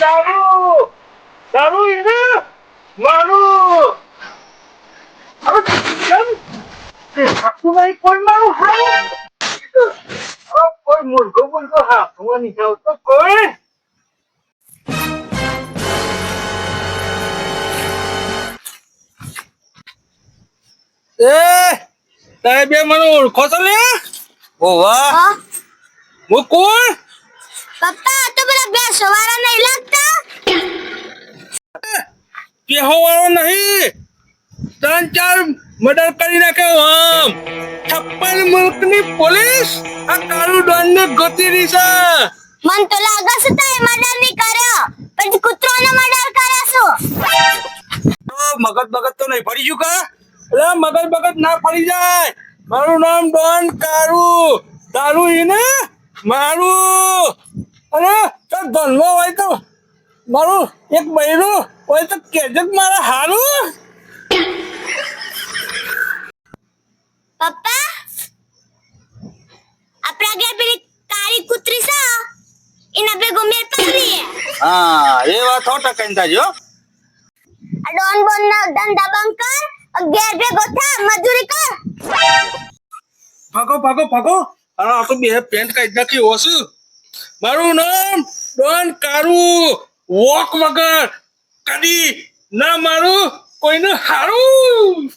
દારૂ દારૂ એને? મારું. હવે કેમ? સાસુભાઈ કોઈ મારું હવે કોઈ મૂર્ખો મૂર્ખો હાથમાં નહીં જાવ તો કોઈ. એ તમે બે મને ઓળખો છો ને? ઓ વાહ હા? મુકુલ પપ્પા તો પેલા બે સવારા નહીં લાગતા કેહો વાળો નહીં. ત્રણ ચાર મર્ડર કરી નાખ્યો આમ. છપ્પન મુલ્કની પોલીસ આ કાળુ ડોન ને ગોતી રહી છે. મન તો લાગે છે તે મર્ડરની કર્યો પણ કૂતરો ને મર્ડર કરે છું. તો મગજ મગજ તો નહીં પડી ગયું કા? અરે મગજ મગજ ના ફરી જાય. મારું નામ ડોન કાળુ તારું ઈને મારું. અરે તો ધનનો હોય તો મારું એક બૈરું હોય તો કેજો મારા હારું? પપ્પા? આપણા ઘેર પેલી કાળી કૂતરી છે એના ભેગો મેર પાડીએ હા એ વાત હો ટકાઈ હો. આ ડોન બોન નો ધંધા બંધ કર ઘેર ભેગો થા મજૂરી કર. ભાગો ભાગો ભાગો. અરે આ તો બે પેન્ટ કાઢી નાખી ઓછું મારું નામ ડોન કારુ. વોક વગર કદી ના મારું કોઈનું હારું.